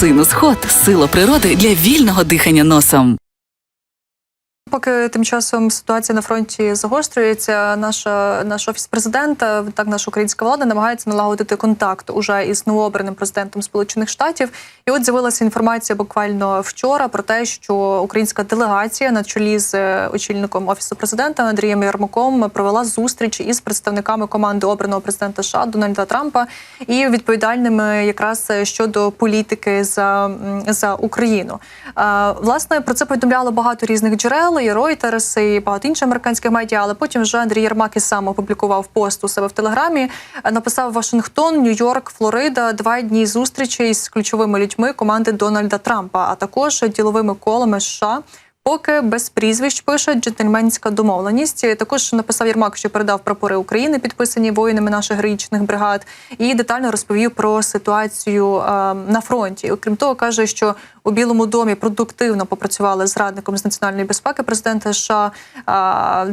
Синус Хот сила природи для вільного дихання носом. Поки тим часом ситуація на фронті загострюється, наша наш офіс президента, так наша українська влада намагається налагодити контакт уже із новообраним президентом Сполучених Штатів. І от з'явилася інформація буквально вчора про те, що українська делегація на чолі з е, очільником офісу президента Андрієм Ярмаком провела зустріч із представниками команди обраного президента США Дональда Трампа і відповідальними якраз щодо політики за, за Україну. Власне про це повідомляло багато різних джерел, і Reuters, і багато інших американських медіа. Але потім вже Андрій Єрмак і сам опублікував пост у себе в телеграмі. е, Написав Вашингтон, Нью-Йорк, Флорида, два дні зустрічей з ключовими людьми команди Дональда Трампа, а також діловими колами США. Поки без прізвищ пише джентльменська домовленість. Також написав Єрмак, що передав прапори України, підписані воїнами наших героїчних бригад, і детально розповів про ситуацію е, на фронті. Окрім того, каже, що у Білому домі продуктивно попрацювали з радником з національної безпеки президента США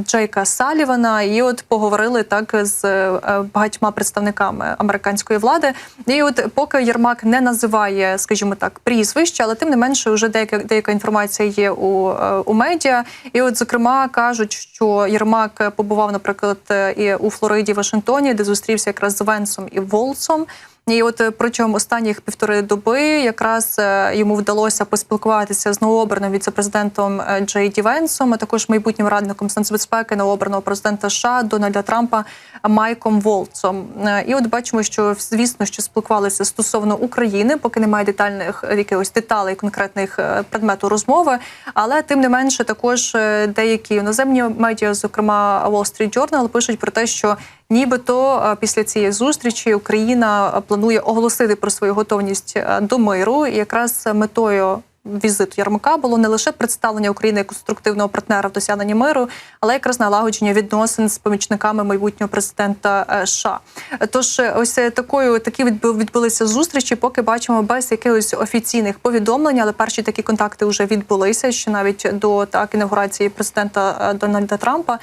Джейка Салівана, і от поговорили так з е, багатьма представниками американської влади. І от поки Єрмак не називає, скажімо так, прізвищ, але тим не менше, вже деяка деяка інформація є у, е, у медіа. І, от, зокрема, кажуть, що Єрмак побував, наприклад, і у Флориді, Вашингтоні, де зустрівся якраз з Венсом і Волсом. І от е, протягом останніх півтори доби якраз е, йому вдалося поспілкуватися з новообраним віцепрезидентом е, Джей Ді Венсом, а також майбутнім радником з нацбезпеки новообраного президента США Дональда Трампа Майком Волцом. І от бачимо, що звісно, що спілкувалися стосовно України, поки немає детальних якихось деталей конкретних предмету розмови. Але тим не менше, також деякі іноземні медіа, зокрема Wall Street Journal, пишуть про те, що нібито е, після цієї зустрічі Україна е, планує оголосити про свою готовність е, до миру, і якраз метою. Візиту Ярмака було не лише представлення України як конструктивного партнера в досягненні миру, але якраз налагодження відносин з помічниками майбутнього президента е, США. Тож е, ось е, такою такі відбу- відбулися зустрічі, поки бачимо без якихось офіційних повідомлень, але перші такі контакти вже відбулися ще навіть до так інаугурації президента Дональда Трампа.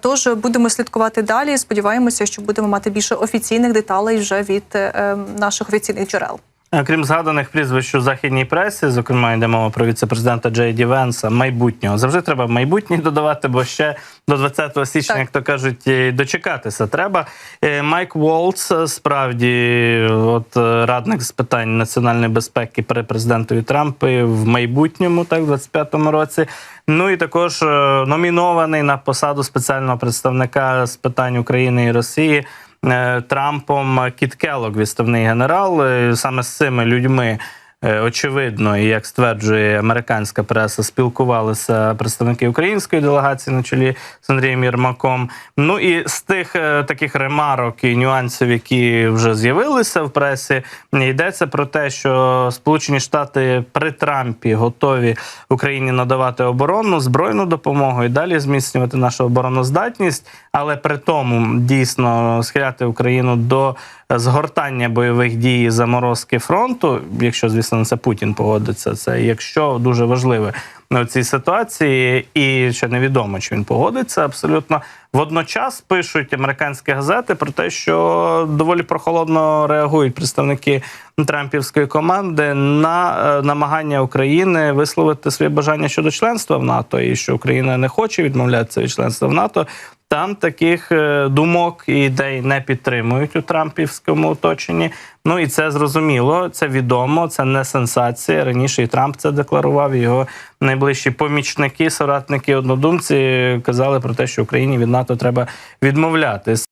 Тож будемо слідкувати далі. Сподіваємося, що будемо мати більше офіційних деталей вже від е, е, наших офіційних джерел. Е, Крім згаданих прізвищ у західній пресі, зокрема йде мова про віцепрезидента Джей Ді Венса, майбутнього. Завжди треба майбутнє додавати, бо ще до 20 січня, Так. як то кажуть, дочекатися треба. Е, Майк Волц, е, справді, от радник з питань національної безпеки при президентові Трампі в майбутньому, так, 25-му році. Ну і також номінований на посаду спеціального представника з питань України і Росії. Е, Трампом Кіт Келлог, відставний генерал. Е, Саме з цими людьми, очевидно, і як стверджує американська преса, спілкувалися представники української делегації на чолі з Андрієм Єрмаком. Ну і з тих е, таких ремарок і нюансів, які вже з'явилися в пресі, йдеться про те, що Сполучені Штати при Трампі готові Україні надавати оборонну збройну допомогу і далі зміцнювати нашу обороноздатність, але при тому дійсно схиляти Україну до згортання бойових дій і заморозки фронту, якщо звісно на це Путін погодиться, це якщо дуже важливе в цій ситуації, і ще невідомо, чи він погодиться абсолютно. Водночас пишуть американські газети про те, що доволі прохолодно реагують представники Трампівської команди на е, намагання України висловити своє бажання щодо членства в НАТО, і що Україна не хоче відмовлятися від членства в НАТО. Там таких е, думок і ідей не підтримують у Трампівському оточенні. Ну і це зрозуміло, це відомо, це не сенсація. Раніше і Трамп це декларував. Його найближчі помічники, соратники, однодумці казали про те, що Україні від НАТО треба відмовлятись.